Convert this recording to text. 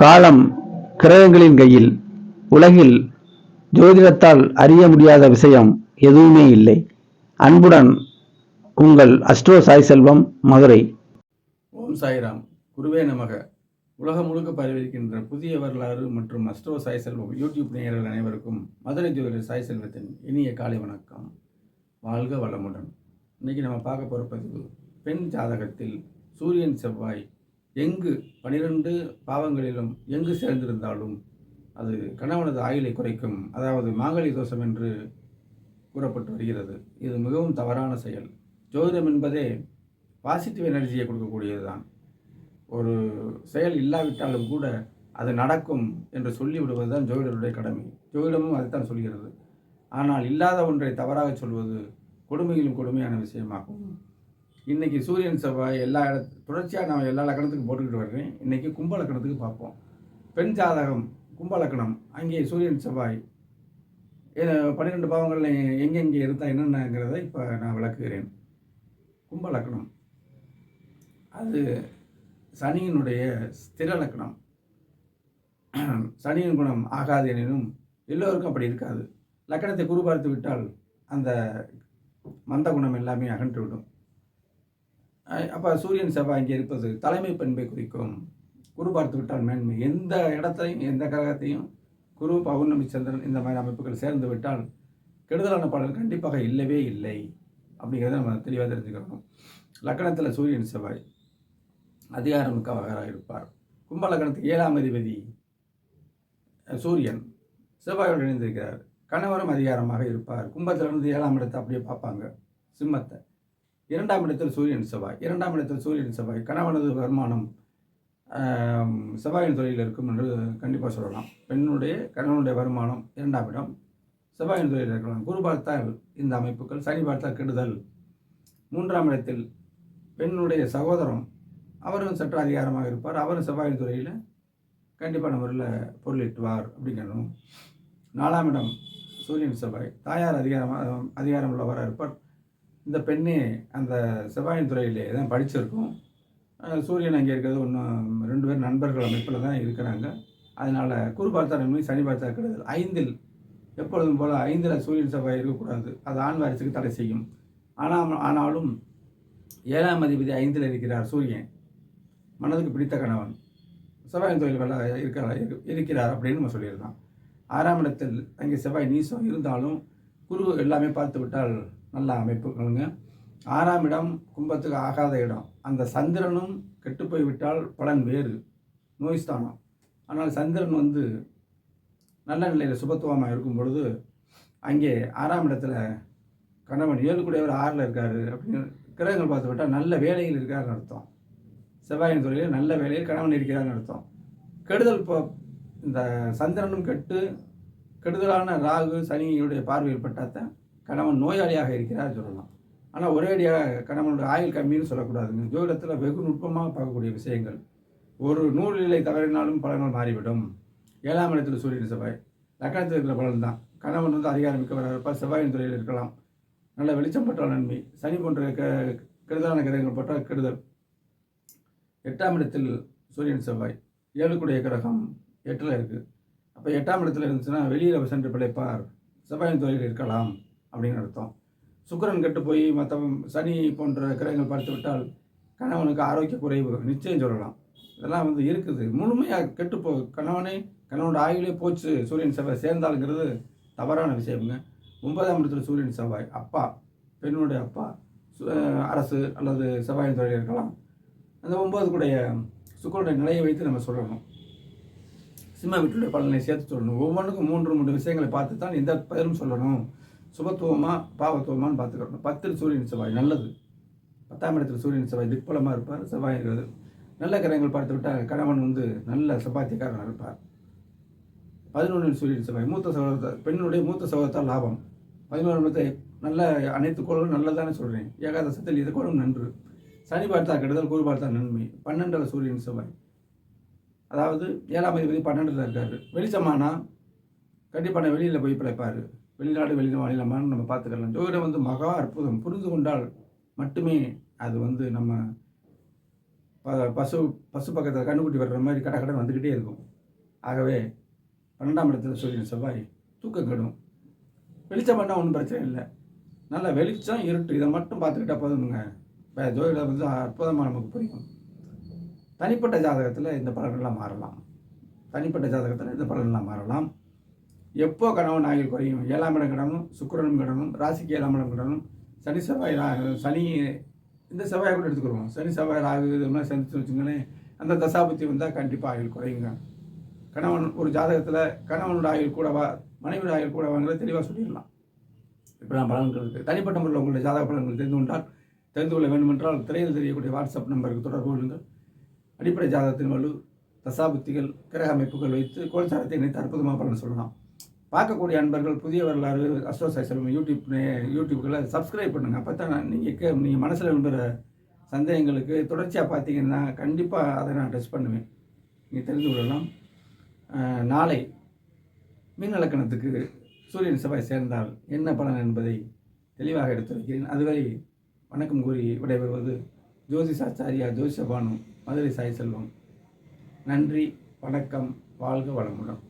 காலம் கிரகங்களின் கையில் உலகில் ஜோதிடத்தால் அறிய முடியாத விஷயம் எதுவுமே இல்லை. அன்புடன் உங்கள் அஸ்ட்ரோ சாய் செல்வம் மதுரை. ஓம் சாய்ராம். குருவே நமக. உலகம் முழுக்க பரவிருக்கின்ற புதிய வரலாறு மற்றும் அஸ்ட்ரோ சாய் செல்வம் யூடியூப் நேயர்கள் அனைவருக்கும் மதுரை ஜோதிடர் சாய் செல்வத்தின் இனிய காலை வணக்கம். வாழ்க வளமுடன். இன்னைக்கு நம்ம பார்க்க போகிற பதிவு பெண் ஜாதகத்தில் சூரியன் செவ்வாய் எங்கு பனிரெண்டு பாவங்களிலும் எங்கு சேர்ந்திருந்தாலும் அது கணவனது ஆயுளை குறைக்கும். அதாவது மாங்கலி தோஷம் என்று கூறப்பட்டு வருகிறது. இது மிகவும் தவறான செயல். ஜோதிடம் என்பதே பாசிட்டிவ் எனர்ஜியை கொடுக்கக்கூடியது தான் ஒரு செயல் இல்லாவிட்டாலும் கூட அது நடக்கும் என்று சொல்லிவிடுவது தான் ஜோதிடருடைய கடமை. ஜோதிடமும் அதைத்தான் சொல்கிறது. ஆனால் இல்லாத ஒன்றை தவறாக சொல்வது கொடுமையிலும் கொடுமையான விஷயமாகும். இன்னைக்கு சூரியன் செவ்வாய் எல்லா இட தொடர்ச்சியாக நான் எல்லா லக்கணத்துக்கும் போட்டுக்கிட்டு வர்றேன். இன்றைக்கி கும்ப லக்கணத்துக்கு பார்ப்போம். பெண் ஜாதகம் கும்ப லக்கணம் அங்கே சூரியன் செவ்வாய். பன்னிரெண்டு பாவங்கள் எங்கெங்கே இருந்தால் என்னென்னங்கிறத இப்போ நான் விளக்குகிறேன். கும்ப லக்கணம். அது சனியினுடைய ஸ்திர லக்கணம். சனியின் குணம் ஆகாது எனினும் எல்லோருக்கும் அப்படி இருக்காது. லக்கணத்தை குறுபார்த்து விட்டால் அந்த மந்த குணம் எல்லாமே அகன்று விடும். அப்போ சூரியன் செவ்வாய் இங்கே இருப்பது தலைமை பண்பை குறிக்கும். குரு பார்த்து விட்டால் மேன்மை. எந்த இடத்தையும் எந்த கிரகத்தையும் குரு பௌர்ணமி சந்திரன் இந்த மாதிரி அமைப்புகள் சேர்ந்து விட்டால் கெடுதலான பாடல் கண்டிப்பாக இல்லவே இல்லை அப்படிங்கிறத நம்ம தெளிவாக தெரிஞ்சுக்கிறோம் லக்கணத்தில் சூரியன் செவ்வாய் அதிகாரம் மிக்கவராக இருப்பார். கும்ப லக்கணத்துக்கு ஏழாம் அதிபதி சூரியன் செவ்வாயோடு இணைந்திருக்கிறார். கணவரும் அதிகாரமாக இருப்பார். கும்பத்திலிருந்து ஏழாம் இடத்தை அப்படியே பார்ப்பாங்க. சிம்மத்தை. இரண்டாம் இடத்தில் சூரியன் செவ்வாய் இரண்டாம் இடத்தில் சூரியன் செவ்வாய் கணவனது வருமானம் செவ்வாயின் தொழில் இருக்கும் என்று கண்டிப்பாக சொல்லலாம். பெண்ணுடைய கணவனுடைய வருமானம் இரண்டாம் இடம். செவ்வாயின் தொழில் இருக்கலாம். குரு பார்த்தால் இந்த அமைப்புகள் சனி பார்த்தால் கெடுதல். மூன்றாம் இடத்தில் பெண்ணுடைய சகோதரம் அவரும் சற்று அதிகாரமாக இருப்பார். அவரும் செவ்வாயின் துறையில் கண்டிப்பான முறையில் பொருளிட்டுவார் அப்படிங்கிறணும் நாலாம் இடம் சூரியன் செவ்வாய். தாயார் அதிகாரமாக அதிகாரம் உள்ளவராக இருப்பார். இந்த பெண்ணே அந்த செவ்வாயின் துறையிலே தான் படிச்சிருக்கும். சூரியன் அங்கே இருக்கிறது ஒன்றும் ரெண்டு பேர் நண்பர்கள் அமைப்பில் தான் இருக்கிறாங்க. அதனால் குரு பார்த்தா நன்மை சனி பார்த்தா கெடுதல் ஐந்தில் எப்பொழுதும் போல் ஐந்தில் சூரியன் செவ்வாய் இருக்கக்கூடாது. அது ஆண் வாரிசுக்கு தடை செய்யும். ஆனால் ஆனாலும் ஏழாம் அதிபதி ஐந்தில் இருக்கிறார் சூரியன். மனதுக்கு பிடித்த கணவன். செவ்வாயின் தொழில் வேலை இருக்கிறார் இருக்கிறார் அப்படின்னு நம்ம சொல்லியிருந்தான் ஆறாம் இடத்தில் அங்கே செவ்வாய் நீசம் இருந்தாலும் குரு எல்லாமே பார்த்து விட்டால் நல்ல அமைப்புகளுங்க ஆறாம் இடம் கும்பத்துக்கு ஆகாத இடம். அந்த சந்திரனும் கெட்டு போய் விட்டால் பலன் வேறு. நோய்ஸ்தானம் ஆனால் சந்திரன் வந்து நல்ல நிலையில் சுபத்துவமாக இருக்கும் பொழுது அங்கே ஆறாம் இடத்துல கணவன் ஏழு கூடியவர் ஆறில் இருக்கார் அப்படின்னு கிரகங்கள் பார்த்து விட்டால் நல்ல வேலையில் இருக்காருன்னு அர்த்தம். செவ்வாயின் துறையில் நல்ல வேலையில் கணவன் இருக்கிறார்னு அர்த்தம். கெடுதல் இப்போ இந்த சந்திரனும் கெட்டு கெடுதலான ராகு சனியுடைய பார்வையில் பட்டாத்தான் கணவன் நோயாளியாக இருக்கிறார் சொல்லலாம். ஆனால் ஒரே அடியாக கணவனுடைய ஆயுள் கம்மின்னு சொல்லக்கூடாதுங்க. ஜோதிடத்தில் வெகு நுட்பமாக பார்க்கக்கூடிய விஷயங்கள். ஒரு நூலிலை தவறினாலும் பலன்கள் மாறிவிடும். ஏழாம் இடத்தில் சூரியன் செவ்வாய். லக்கணத்தில் இருக்கிற பலன் தான் கணவன் வந்து அதிகாரம் மிக்கவராக இருப்பார் செவ்வாயின் துறையில் இருக்கலாம். நல்ல வெளிச்சம் பட்டால் நன்மை. சனி போன்ற க கெடுதலான கிரகங்கள் பற்றால் கெடுதல். எட்டாம் இடத்தில் சூரியன் செவ்வாய். ஏழுக்குடைய கிரகம் எட்டில் இருக்குது அப்போ எட்டாம் இடத்துல இருந்துச்சுன்னா வெளியில் சென்று பிழைப்பார். செவ்வாயின் துறையில் இருக்கலாம். அப்படின்னு அர்த்தம். சுக்கிரன் கெட்டு போய் மற்ற சனி போன்ற கிரகங்கள் பார்த்து விட்டால் கணவனுக்கு ஆரோக்கிய குறைவு நிச்சயம் சொல்லலாம். இதெல்லாம் வந்து இருக்குது. முழுமையாக கெட்டு போ கணவனே கணவனோட ஆயுளே போச்சு சூரியன் செவ்வாய் சேர்ந்தாலுங்கிறது தவறான விஷயமுங்க. ஒன்பதாம் இடத்துல சூரியன் செவ்வாய் அப்பா பெண்ணுடைய அப்பா சு- அரசு அல்லது செவ்வாயின் துறையில் இருக்கலாம். அந்த ஒன்பதுக்குடைய சுக்கரனுடைய நிலையை வைத்து நம்ம சொல்லணும். சிம்ம வீட்டுடைய பலனை சேர்த்து சொல்லணும். ஒவ்வொன்றுக்கும் மூன்று மூன்று விஷயங்களை பார்த்து தான் எந்த பெயரும் சொல்லணும். சுபத்துவமா பாவத்துவமான்னு பார்த்துக்கணும் பத்தில் சூரியன் செவ்வாய் நல்லது. பத்தாம் இடத்துல சூரியன் செவ்வாய் திக்பலமாக இருப்பார் செவ்வாய் இருக்கிறது. நல்ல கிரகங்கள் பார்த்து விட்டால் கணவன் வந்து நல்ல சப்பாத்தியக்காரனாக இருப்பார். பதினொன்றில் சூரியன் செவ்வாய் மூத்த சகோதரத்தால் பெண்ணுடைய மூத்த சகோதரத்தால் லாபம். பதினோரு இடத்தை நல்ல அனைத்து கோளும் நல்லதானே சொல்கிறேன் ஏகாதசத்தில் இது கோளும் நன்று. சனி பார்த்தா கெடுதல் குரு பார்த்தா நன்மை. பன்னெண்டில் சூரியன் செவ்வாய். அதாவது ஏழாம் அதிபதி பன்னெண்டில் இருக்கார். வெளிச்சமானா கண்டிப்பான வெளியில் போய் பிழைப்பார். வெளிநாடு வெளி மாநிலமான்னு நம்ம பார்த்துக்கலாம். ஜோதிடம் வந்து மகா அற்புதம். புரிந்து கொண்டால் மட்டுமே அது வந்து நம்ம ப பசு பசு பக்கத்தில் கண்ணுக்குட்டி வர்ற மாதிரி கடை கடை வந்துக்கிட்டே இருக்கும். ஆகவே பன்னெண்டாம் இடத்துல சூரியன் செவ்வாய் தூக்கம் கெடும். வெளிச்சம் பண்ணால் ஒன்றும் பிரச்சனை இல்லை. நல்லா வெளிச்சம் இருட்டு இதை மட்டும் பார்த்துக்கிட்டா போதுங்க இப்போ ஜோதிடம் வந்து அற்புதமாக நமக்கு புரியும். தனிப்பட்ட ஜாதகத்தில் இந்த பலன்கள்லாம் மாறலாம். தனிப்பட்ட ஜாதகத்தில் இந்த பலன்கள்லாம் மாறலாம். எப்போ கணவன் ஆகில் குறையும்? ஏழாம் இடம் கடனும் சுக்கரனும் கடனும் ராசிக்கு ஏழாம் இடம் கடனும் சனி செவ்வாய் ரா- சனி இந்த செவ்வாய் கூட எடுத்துக்கிறோம் சனி செவ்வாய் ராகு இது மாதிரி சந்திச்சு வச்சுங்களேன் அந்த தசாபுத்தி வந்தால் கண்டிப்பாக ஆயுள் குறையுங்க. கணவன் ஒரு ஜாதகத்தில் கணவனோட ஆயுள் கூடவா மனைவியோட ஆயுள் கூடவாங்கிறத தெளிவாக சொல்லிடலாம். இப்போ நான் பலன்களுக்கு தனிப்பட்ட முறையில் உங்களுடைய ஜாதக பலன்கள் தெரிந்து கொண்டால் தெரிந்து கொள்ள வேண்டுமென்றால் திரையில் தெரியக்கூடிய வாட்ஸ்அப் நம்பருக்கு தொடர்பு கொள்ளுங்கள். அடிப்படை ஜாதகத்தின் வலு தசாபுத்திகள் கிரக அமைப்புகள் வைத்து கோல்சாரத்தை இணைத்து அற்புதமாக பலன் சொல்லலாம். பார்க்கக்கூடிய அன்பர்கள் புதிய வரலாறு அஸ்ட்ரோசாய் செல்வம் யூடியூப் யூடியூப்களை சப்ஸ்கிரைப் பண்ணுங்கள் அப்போ தான் நீங்கள் நீங்கள் மனசில் விரும்புகிற சந்தேகங்களுக்கு தொடர்ச்சியாக பார்த்தீங்கன்னா கண்டிப்பாக அதை நான் டச் பண்ணுவேன். நீங்கள் தெரிந்து கொள்ளலாம். நாளை மீன் இலக்கணத்துக்கு சூரியன் செவ்வாய் சேர்ந்தால் என்ன பலன் என்பதை தெளிவாக எடுத்துரைக்கிறேன். அதுவரை வணக்கம் கூறி விடைபெறுவது ஜோதிஷாச்சாரியா ஜோதிஷபானு மதுரை சாய் செல்வம். நன்றி வணக்கம் வாழ்க வளமுடன்.